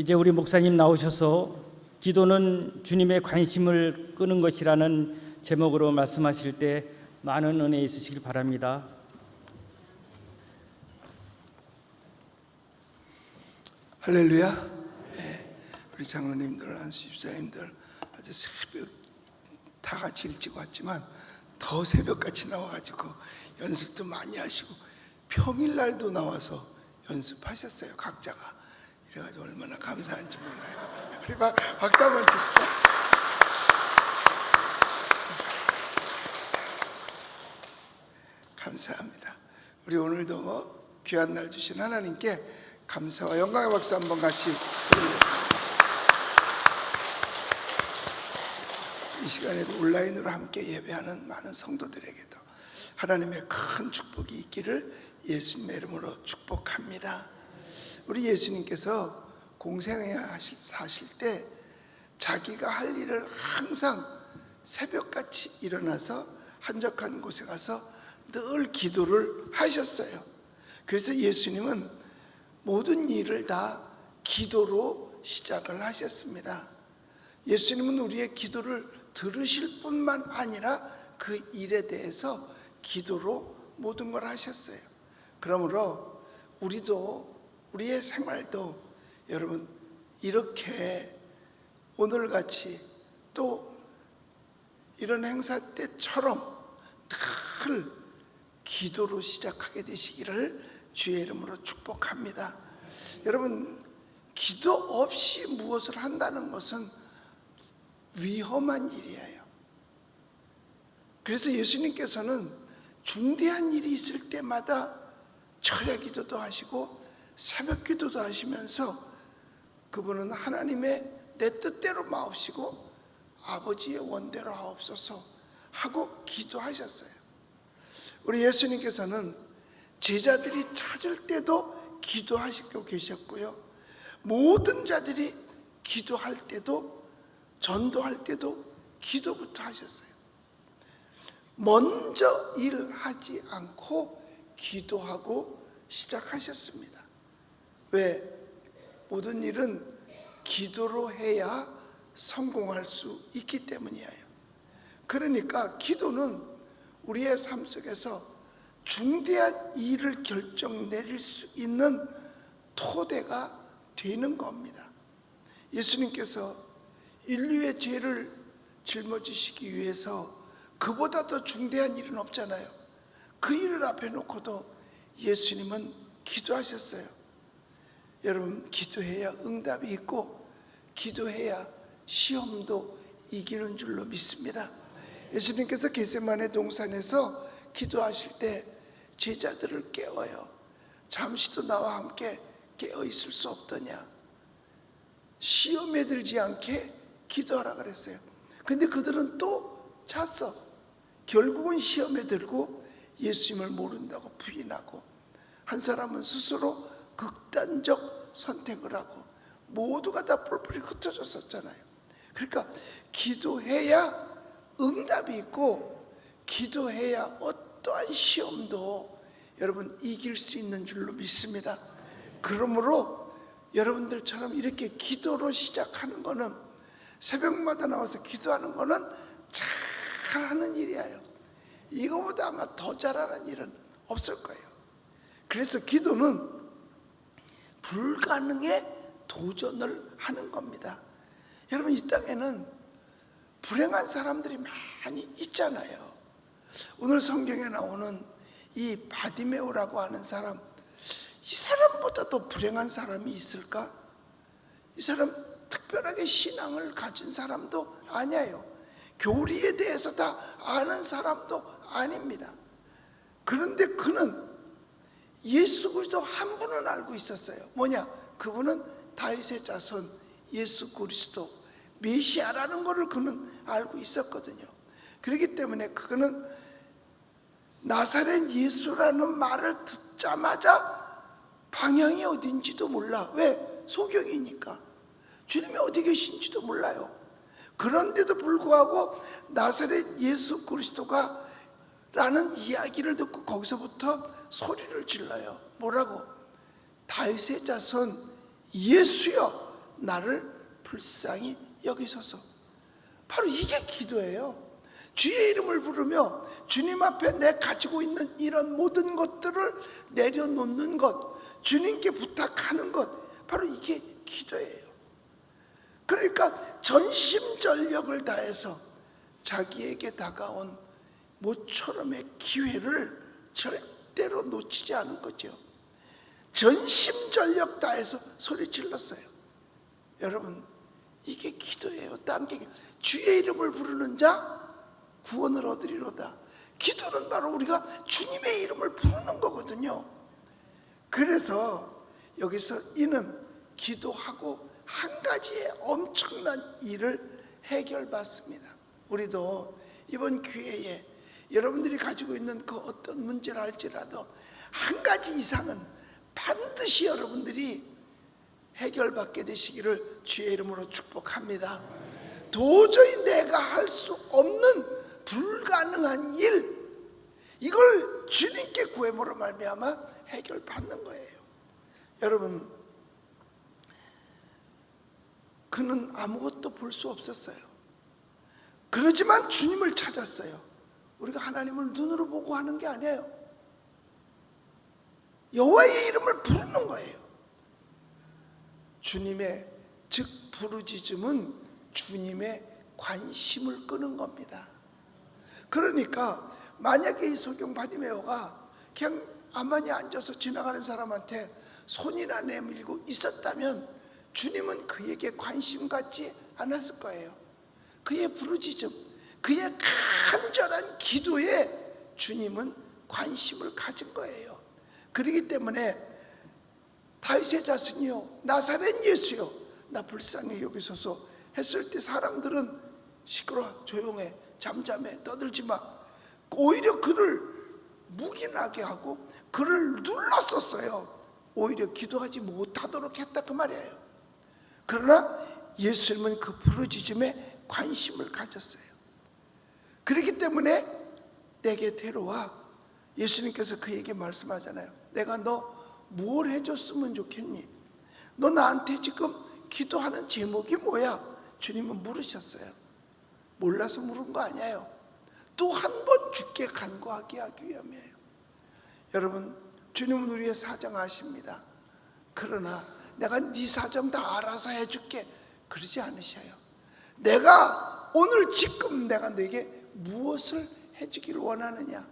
이제 우리 목사님 나오셔서 기도는 주님의 관심을 끄는 것이라는 제목으로 말씀하실 때 많은 은혜 있으시길 바랍니다. 할렐루야. 예, 우리 장로님들, 안수집사님들 아주 새벽 다 같이 일찍 왔지만 더 새벽같이 나와가지고 연습도 많이 하시고 평일날도 나와서 연습하셨어요 각자가 이래가지고 얼마나 감사한지 몰라요. 우리 박, 박수 한번 칩시다. 감사합니다. 우리 오늘도 귀한 날 주신 하나님께 감사와 영광의 박수 한번 같이 드리겠습니다. 이 시간에도 온라인으로 함께 예배하는 많은 성도들에게도 하나님의 큰 축복이 있기를 예수님의 이름으로 축복합니다. 우리 예수님께서 공생에 사실 때 자기가 할 일을 항상 새벽같이 일어나서 한적한 곳에 가서 늘 기도를 하셨어요. 그래서 예수님은 모든 일을 다 기도로 시작을 하셨습니다. 예수님은 우리의 기도를 들으실 뿐만 아니라 그 일에 대해서 기도로 모든 걸 하셨어요. 그러므로 우리도 우리의 생활도 여러분 이렇게 오늘같이 또 이런 행사 때처럼 늘 기도로 시작하게 되시기를 주의 이름으로 축복합니다. 여러분 기도 없이 무엇을 한다는 것은 위험한 일이에요. 그래서 예수님께서는 중대한 일이 있을 때마다 철야 기도도 하시고 새벽 기도도 하시면서 그분은 하나님의 내 뜻대로 마옵시고 아버지의 원대로 하옵소서 하고 기도하셨어요. 우리 예수님께서는 제자들이 찾을 때도 기도하시고 계셨고요. 모든 자들이 기도할 때도 전도할 때도 기도부터 하셨어요. 먼저 일하지 않고 기도하고 시작하셨습니다. 왜? 모든 일은 기도로 해야 성공할 수 있기 때문이에요. 그러니까 기도는 우리의 삶 속에서 중대한 일을 결정 내릴 수 있는 토대가 되는 겁니다. 예수님께서 인류의 죄를 짊어지시기 위해서 그보다 더 중대한 일은 없잖아요. 그 일을 앞에 놓고도 예수님은 기도하셨어요. 여러분, 기도해야 응답이 있고, 기도해야 시험도 이기는 줄로 믿습니다. 예수님께서 게세만의 동산에서 기도하실 때 제자들을 깨워요. 잠시도 나와 함께 깨어 있을 수 없더냐. 시험에 들지 않게 기도하라 그랬어요. 근데 그들은 또 찼어. 결국은 시험에 들고 예수님을 모른다고 부인하고 한 사람은 스스로 극단적 선택을 하고 모두가 다 뿔뿔이 흩어졌었잖아요. 그러니까 기도해야 응답이 있고 기도해야 어떠한 시험도 여러분 이길 수 있는 줄로 믿습니다. 그러므로 여러분들처럼 이렇게 기도로 시작하는 거는 새벽마다 나와서 기도하는 거는 잘하는 일이에요. 이거보다 아마 더 잘하는 일은 없을 거예요. 그래서 기도는 불가능에 도전을 하는 겁니다. 여러분 이 땅에는 불행한 사람들이 많이 있잖아요. 오늘 성경에 나오는 이 바디메오라고 하는 사람, 이 사람보다 더 불행한 사람이 있을까? 이 사람 특별하게 신앙을 가진 사람도 아니에요. 교리에 대해서 다 아는 사람도 아닙니다. 그런데 그는 예수 그리스도 한 분은 알고 있었어요. 뭐냐? 그분은 다윗의 자손 예수 그리스도 메시아라는 것을 그는 알고 있었거든요. 그렇기 때문에 그는 나사렛 예수라는 말을 듣자마자 방향이 어딘지도 몰라. 왜? 소경이니까. 주님이 어디 계신지도 몰라요. 그런데도 불구하고 나사렛 예수 그리스도가 라는 이야기를 듣고 거기서부터 소리를 질러요. 뭐라고? 다윗의 자손 예수여 나를 불쌍히 여기소서. 바로 이게 기도예요. 주의 이름을 부르며 주님 앞에 내 가지고 있는 이런 모든 것들을 내려놓는 것, 주님께 부탁하는 것, 바로 이게 기도예요. 그러니까 전심전력을 다해서 자기에게 다가온 모처럼의 기회를 절대로 놓치지 않은 거죠. 전심전력 다해서 소리 질렀어요. 여러분, 이게 기도예요. 딴게 주의 이름을 부르는 자 구원을 얻으리로다. 기도는 바로 우리가 주님의 이름을 부르는 거거든요. 그래서 여기서 이는 기도하고 한 가지의 엄청난 일을 해결받습니다. 우리도 이번 기회에 여러분들이 가지고 있는 그 어떤 문제를 할지라도 한 가지 이상은 반드시 여러분들이 해결받게 되시기를 주의 이름으로 축복합니다. 도저히 내가 할 수 없는 불가능한 일 이걸 주님께 구해보로 말미암아 해결받는 거예요. 여러분 그는 아무것도 볼 수 없었어요. 그렇지만 주님을 찾았어요. 우리가 하나님을 눈으로 보고 하는 게 아니에요. 여호와의 이름을 부르는 거예요. 주님의 즉 부르짖음은 주님의 관심을 끄는 겁니다. 그러니까 만약에 이 소경 바디메오가 그냥 가만히 앉아서 지나가는 사람한테 손이나 내밀고 있었다면 주님은 그에게 관심 갖지 않았을 거예요. 그의 부르짖음, 그의 간절한 기도에 주님은 관심을 가진 거예요. 그렇기 때문에 다윗의 자손이요 나사렛 예수요 나 불쌍히 여기소서 했을 때 사람들은 시끄러 조용해 잠잠해 떠들지 마. 오히려 그를 묵인하게 하고 그를 눌렀었어요. 오히려 기도하지 못하도록 했다 그 말이에요. 그러나 예수님은 그 부르짖음에 관심을 가졌어요 그렇기 때문에 내게 데려와 예수님께서 그에게 말씀하잖아요 내가 너 뭘 해줬으면 좋겠니? 너 나한테 지금 기도하는 제목이 뭐야? 주님은 물으셨어요. 몰라서 물은 거 아니에요. 또 한 번 죽게 간구하게 하기 위함이에요. 여러분, 주님은 우리의 사정 아십니다. 그러나 내가 네 사정 다 알아서 해줄게. 그러지 않으셔요. 내가 오늘 지금 내가 내게 무엇을 해주기를 원하느냐?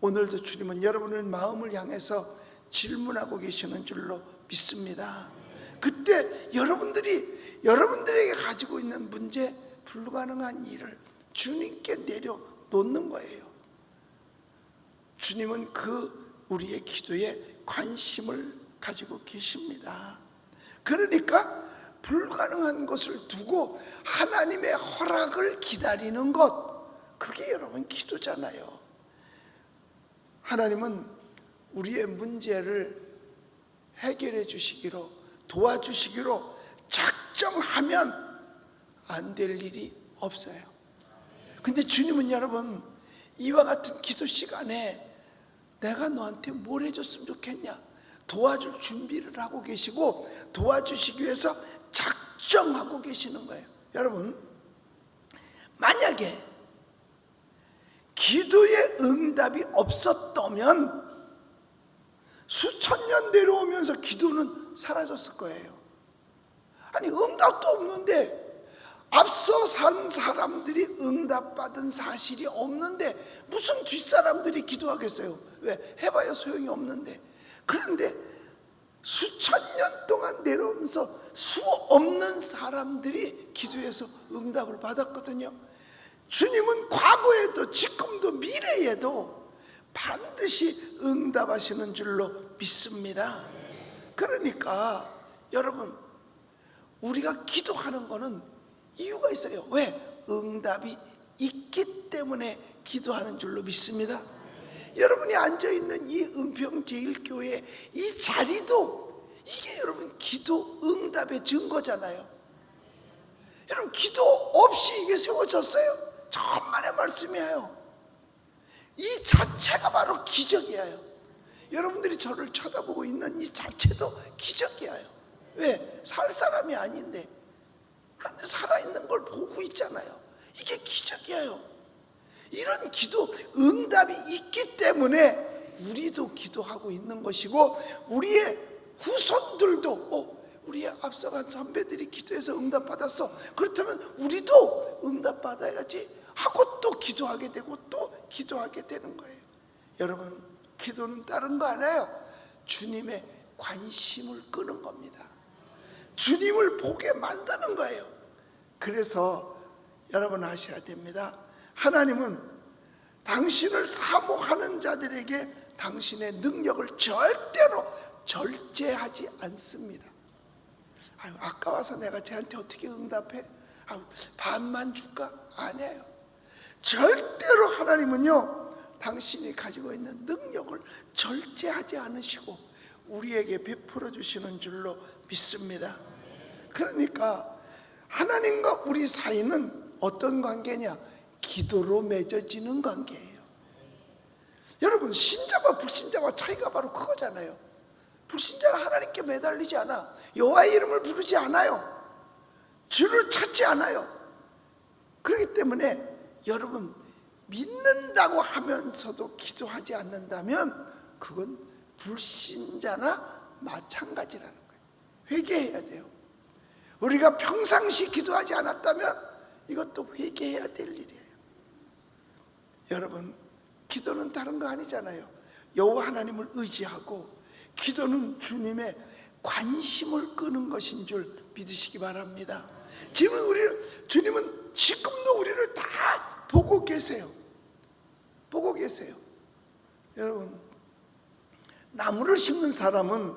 오늘도 주님은 여러분의 마음을 향해서 질문하고 계시는 줄로 믿습니다. 그때 여러분들이 여러분들에게 가지고 있는 문제 불가능한 일을 주님께 내려놓는 거예요. 주님은 그 우리의 기도에 관심을 가지고 계십니다. 그러니까 불가능한 것을 두고 하나님의 허락을 기다리는 것, 그게 여러분 기도잖아요. 하나님은 우리의 문제를 해결해 주시기로 도와주시기로 작정하면 안 될 일이 없어요. 근데 주님은 여러분 이와 같은 기도 시간에 내가 너한테 뭘 해줬으면 좋겠냐 도와줄 준비를 하고 계시고 도와주시기 위해서 작정하고 계시는 거예요. 여러분 만약에 기도의 응답이 없었다면 수천 년 내려오면서 기도는 사라졌을 거예요. 아니 응답도 없는데 앞서 산 사람들이 응답받은 사실이 없는데 무슨 뒷사람들이 기도하겠어요? 왜? 해봐야 소용이 없는데. 그런데 수천 년 동안 내려오면서 수 없는 사람들이 기도해서 응답을 받았거든요. 주님은 과거에도 지금도 미래에도 반드시 응답하시는 줄로 믿습니다. 그러니까 여러분 우리가 기도하는 거는 이유가 있어요. 왜? 응답이 있기 때문에 기도하는 줄로 믿습니다. 여러분이 앉아 있는 이 은평 제일교회 이 자리도 이게 여러분 기도 응답의 증거잖아요. 여러분 기도 없이 이게 세워졌어요. 정말의 말씀이에요. 이 자체가 바로 기적이에요. 여러분들이 저를 쳐다보고 있는 이 자체도 기적이에요. 왜? 살 사람이 아닌데. 그런데 살아있는 걸 보고 있잖아요. 이게 기적이에요. 이런 기도 응답이 있기 때문에 우리도 기도하고 있는 것이고 우리의 후손들도 어, 우리의 앞서간 선배들이 기도해서 응답 받았어. 그렇다면 우리도 응답 받아야지 하고 또 기도하게 되고 또 기도하게 되는 거예요. 여러분, 기도는 다른 거 아니에요. 주님의 관심을 끄는 겁니다. 주님을 보게 만드는 거예요. 그래서 여러분 아셔야 됩니다. 하나님은 당신을 사모하는 자들에게 당신의 능력을 절대로 절제하지 않습니다. 아유, 아까워서 내가 쟤한테 어떻게 응답해? 아유, 반만 줄까? 아니에요. 절대로 하나님은요, 당신이 가지고 있는 능력을 절제하지 않으시고 우리에게 베풀어 주시는 줄로 믿습니다. 그러니까 하나님과 우리 사이는 어떤 관계냐? 기도로 맺어지는 관계예요. 여러분, 신자와 불신자와 차이가 바로 그거잖아요. 불신자는 하나님께 매달리지 않아. 여호와의 이름을 부르지 않아요. 주를 찾지 않아요. 그렇기 때문에 여러분 믿는다고 하면서도 기도하지 않는다면 그건 불신자나 마찬가지라는 거예요. 회개해야 돼요. 우리가 평상시 기도하지 않았다면 이것도 회개해야 될 일이에요. 여러분, 기도는 다른 거 아니잖아요. 여호와 하나님을 의지하고 기도는 주님의 관심을 끄는 것인 줄 믿으시기 바랍니다. 지금 우리를 주님은 지금도 우리를 다 보고 계세요. 보고 계세요. 여러분, 나무를 심는 사람은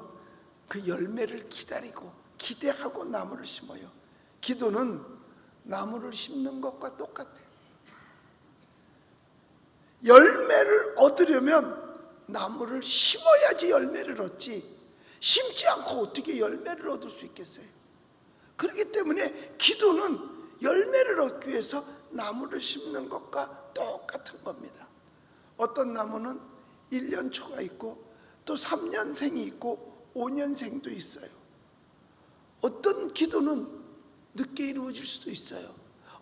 그 열매를 기다리고 기대하고 나무를 심어요. 기도는 나무를 심는 것과 똑같아요. 열매를 얻으려면 나무를 심어야지 열매를 얻지 심지 않고 어떻게 열매를 얻을 수 있겠어요? 그렇기 때문에 기도는 열매를 얻기 위해서 나무를 심는 것과 똑같은 겁니다. 어떤 나무는 1년 초가 있고 또 3년생이 있고 5년생도 있어요. 어떤 기도는 늦게 이루어질 수도 있어요.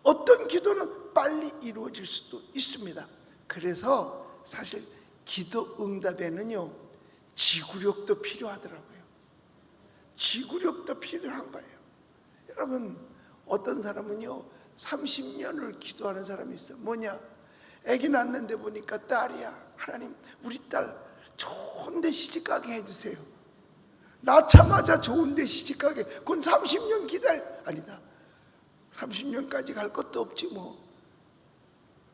어떤 기도는 빨리 이루어질 수도 있습니다. 그래서 사실 기도 응답에는요, 지구력도 필요하더라고요. 지구력도 필요한 거예요. 여러분, 어떤 사람은요, 30년을 기도하는 사람이 있어요. 뭐냐? 아기 낳는데 보니까 딸이야. 하나님, 우리 딸 좋은데 시집가게 해주세요. 낳자마자 좋은데 시집가게. 그건 30년 기다려. 아니다. 30년까지 갈 것도 없지 뭐.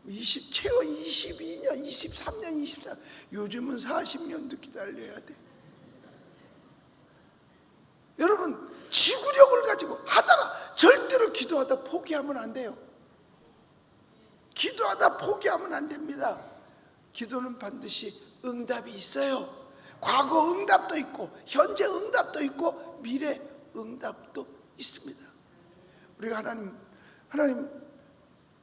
20, 최소 22년, 23년, 24년. 요즘은 40년도 기다려야 돼. 여러분, 지구력을 가지고 하다가 절대로 기도하다 포기하면 안 돼요. 기도하다 포기하면 안 됩니다. 기도는 반드시 응답이 있어요. 과거 응답도 있고, 현재 응답도 있고, 미래 응답도 있습니다. 우리가 하나님, 하나님,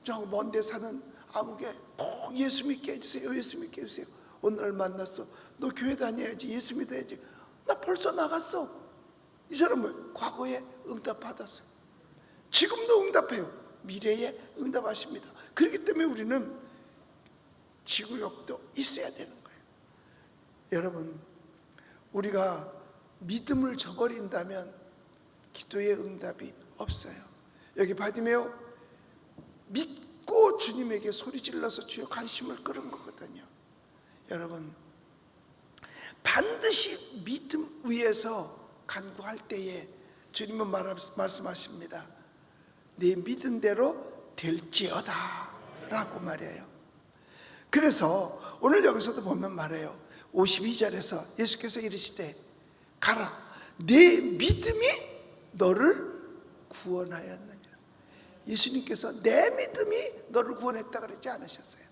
저 먼데 사는 아무개 꼭 예수 믿게 해주세요. 예수 믿게 해주세요. 오늘 만났어. 너 교회 다녀야지. 예수 믿어야지. 나 벌써 나갔어. 이 사람은 과거에 응답 받았어요. 지금도 응답해요. 미래에 응답하십니다. 그렇기 때문에 우리는 지구력도 있어야 되는 거예요. 여러분, 우리가 믿음을 저버린다면 기도의 응답이 없어요. 여기 바디메오 믿 고 주님에게 소리 질러서 주의 관심을 끌은 거거든요. 여러분, 반드시 믿음 위에서 간구할 때에 주님은 말- 말씀하십니다. 네 믿은 대로 될지어다 라고 말해요. 그래서 오늘 여기서도 보면 말해요. 52절에서 예수께서 이르시되 가라 네 믿음이 너를 구원하였느니라. 예수님께서 내 믿음이 너를 구원했다 그러지 않으셨어요.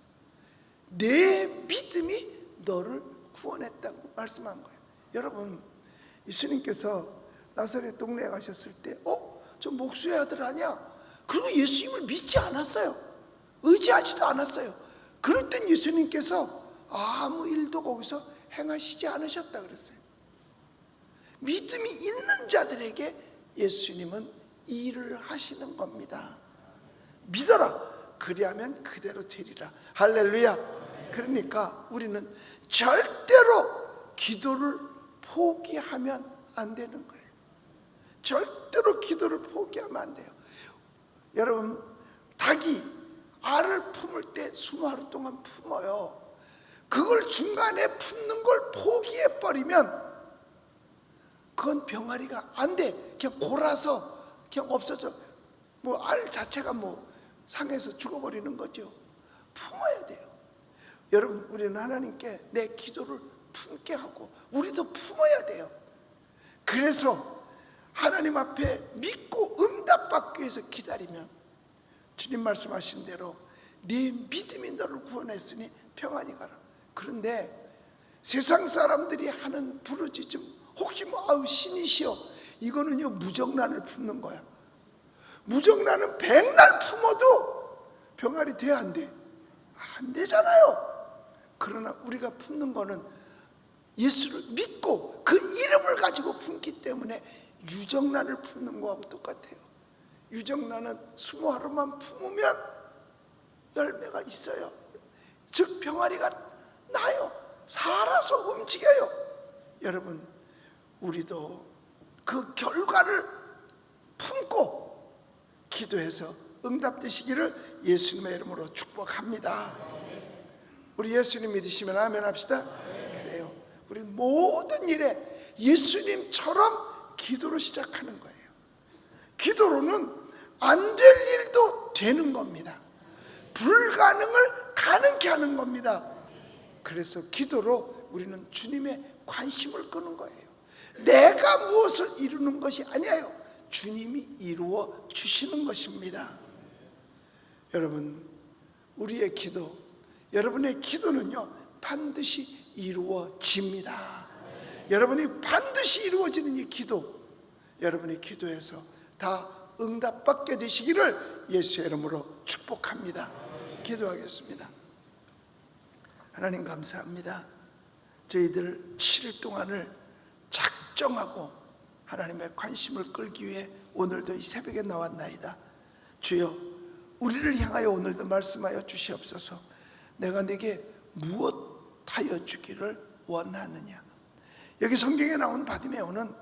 내 믿음이 너를 구원했다고 말씀한 거예요. 여러분, 예수님께서 나사렛 동네에 가셨을 때, 어? 저 목수의 아들 아니야? 그리고 예수님을 믿지 않았어요. 의지하지도 않았어요. 그럴 땐 예수님께서 아무 일도 거기서 행하시지 않으셨다 그랬어요. 믿음이 있는 자들에게 예수님은 일을 하시는 겁니다. 믿어라. 그리하면 그대로 되리라. 할렐루야. 그러니까 우리는 절대로 기도를 포기하면 안 되는 거예요. 절대로 기도를 포기하면 안 돼요. 여러분, 닭이 알을 품을 때 수십 하루 동안 품어요. 그걸 중간에 품는 걸 포기해 버리면 그건 병아리가 안 돼. 그냥 골아서 그냥 없어져. 뭐 알 자체가 뭐 상해서 죽어버리는 거죠. 품어야 돼요. 여러분, 우리는 하나님께 내 기도를 품게 하고 우리도 품어야 돼요. 그래서 하나님 앞에 믿고 응답받기 위해서 기다리면 주님 말씀하신 대로 네 믿음이 너를 구원했으니 평안히 가라. 그런데 세상 사람들이 하는 부르짖음 혹시 뭐 아우 신이시여 이거는요 무정란을 품는 거야. 무정란은 백날 품어도 병아리 돼 안 돼? 안 되잖아요. 그러나 우리가 품는 거는 예수를 믿고 그 이름을 가지고 품기 때문에 유정란을 품는 거하고 똑같아요. 유정란은 스무 하루만 품으면 열매가 있어요. 즉 병아리가 나요. 살아서 움직여요. 여러분, 우리도 그 결과를 품고 기도해서 응답되시기를 예수님의 이름으로 축복합니다. 우리 예수님 믿으시면 아멘 합시다. 그래요. 우리 모든 일에 예수님처럼 기도로 시작하는 거예요. 기도로는 안 될 일도 되는 겁니다. 불가능을 가능케 하는 겁니다. 그래서 기도로 우리는 주님의 관심을 끄는 거예요. 내가 무엇을 이루는 것이 아니에요. 주님이 이루어 주시는 것입니다. 여러분, 우리의 기도, 여러분의 기도는요, 반드시 이루어집니다. 여러분이 반드시 이루어지는 이 기도, 여러분의 기도에서 다 응답받게 되시기를 예수의 이름으로 축복합니다. 기도하겠습니다. 하나님 감사합니다. 저희들 7일 동안을 작정하고 하나님의 관심을 끌기 위해 오늘도 이 새벽에 나왔나이다. 주여, 우리를 향하여 오늘도 말씀하여 주시옵소서. 내가 내게 무엇하여 주기를 원하느냐. 여기 성경에 나온 바디메오는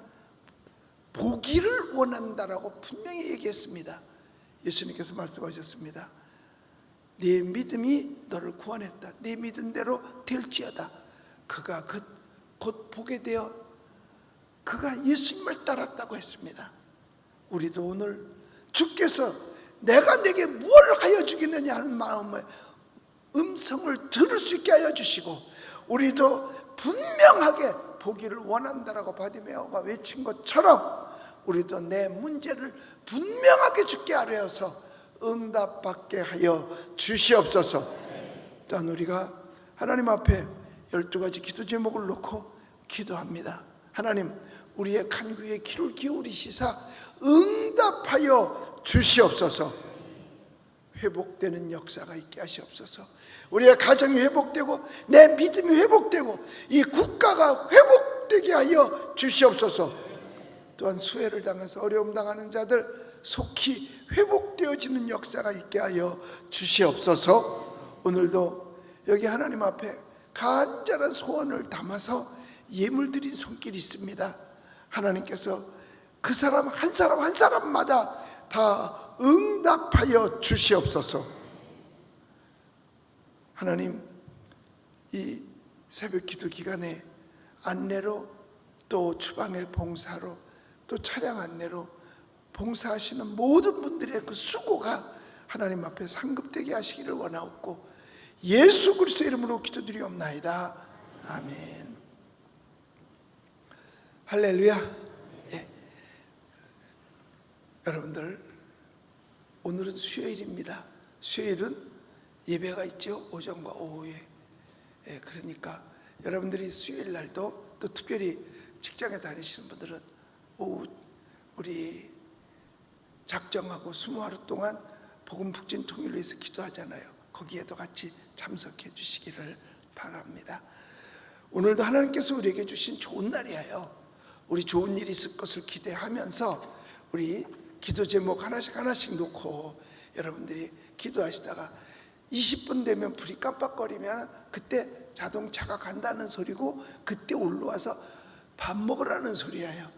보기를 원한다라고 분명히 얘기했습니다. 예수님께서 말씀하셨습니다. 네 믿음이 너를 구원했다. 네 믿은 대로 될지어다. 그가 그곧 보게 되어 그가 예수님을 따랐다고 했습니다. 우리도 오늘 주께서 내가 내게 뭘 하여 주겠느냐 하는 마음의 음성을 들을 수 있게 하여 주시고 우리도 분명하게 보기를 원한다라고 바디메오가 외친 것처럼 우리도 내 문제를 분명하게 주께 하려서 응답받게 하여 주시옵소서. 또한 우리가 하나님 앞에 열두 가지 기도 제목을 놓고 기도합니다. 하나님, 우리의 간구에 귀를 기울이시사 응답하여 주시옵소서. 회복되는 역사가 있게 하시옵소서. 우리의 가정이 회복되고 내 믿음이 회복되고 이 국가가 회복되게 하여 주시옵소서. 또한 수혜를 당해서 어려움 당하는 자들 속히 회복되어지는 역사가 있게 하여 주시옵소서. 오늘도 여기 하나님 앞에 간절한 소원을 담아서 예물 드린 손길이 있습니다. 하나님께서 그 사람 한 사람 한 사람마다 다 응답하여 주시옵소서. 하나님 이 새벽 기도 기간에 안내로 또 주방의 봉사로 또 차량 안내로 봉사하시는 모든 분들의 그 수고가 하나님 앞에 상급되게 하시기를 원하옵고 예수 그리스도 이름으로 기도드리옵나이다. 아멘. 할렐루야. 예. 여러분들 오늘은 수요일입니다. 수요일은 예배가 있죠. 오전과 오후에. 예, 그러니까 여러분들이 수요일 날도 또 특별히 직장에 다니시는 분들은 오후 우리 작정하고 스무 하루 동안 복음 북진 통일을 위해서 기도하잖아요. 거기에도 같이 참석해 주시기를 바랍니다. 오늘도 하나님께서 우리에게 주신 좋은 날이에요. 우리 좋은 일이 있을 것을 기대하면서 우리 기도 제목 하나씩 하나씩 놓고 여러분들이 기도하시다가 20분 되면 불이 깜빡거리면 그때 자동차가 간다는 소리고 그때 올라와서 밥 먹으라는 소리예요.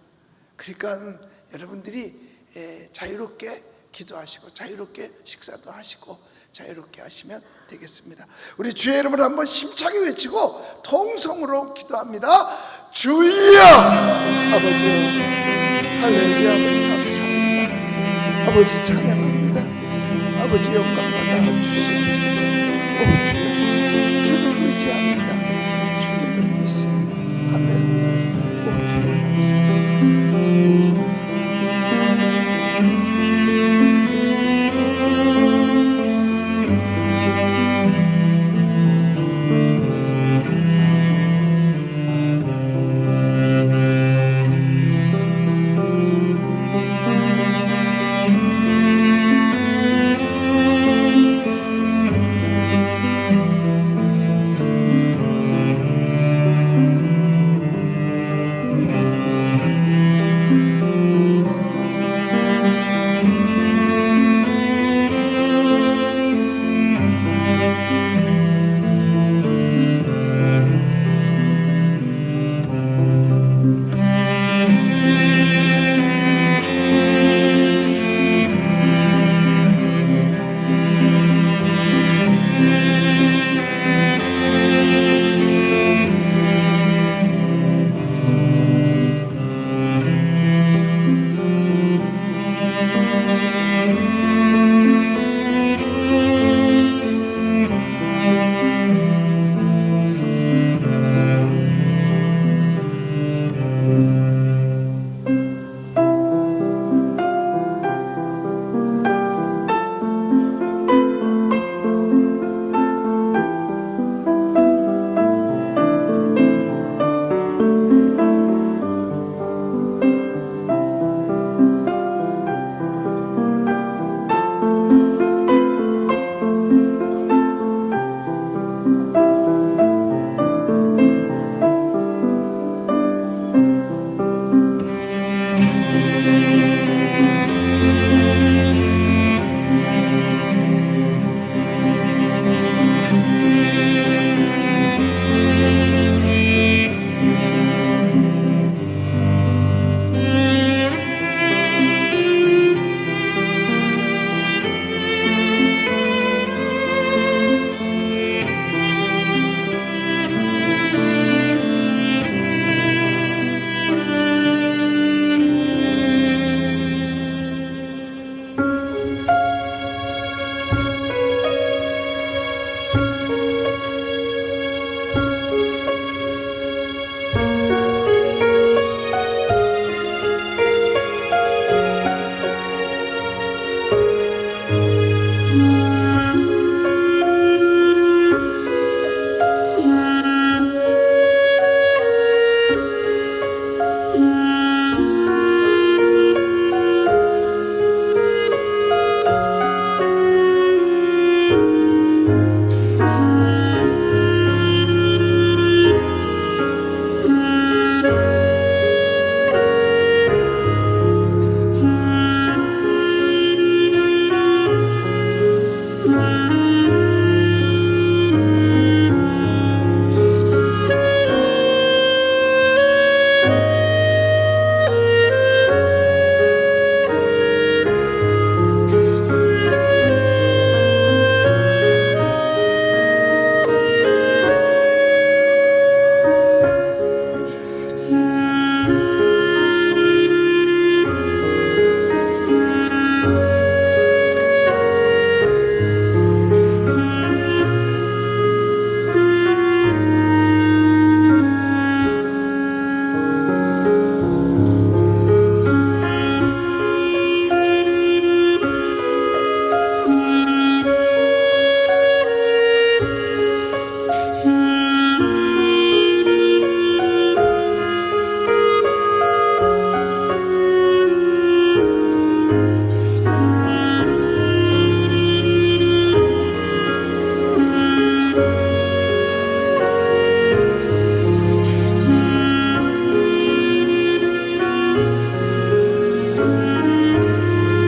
그러니까 여러분들이 예, 자유롭게 기도하시고 자유롭게 식사도 하시고 자유롭게 하시면 되겠습니다. 우리 주의 이름을 한번 힘차게 외치고 통성으로 기도합니다. 주여! 아버지, 할렐루야, 아버지, 감사합니다. 아버지, 찬양합니다. 아버지, 영광 받아 주시옵소서. 오, 주님, 주를 의지합니다. 주님을 믿습니다. 아멘. 오, 주님, 믿습니다.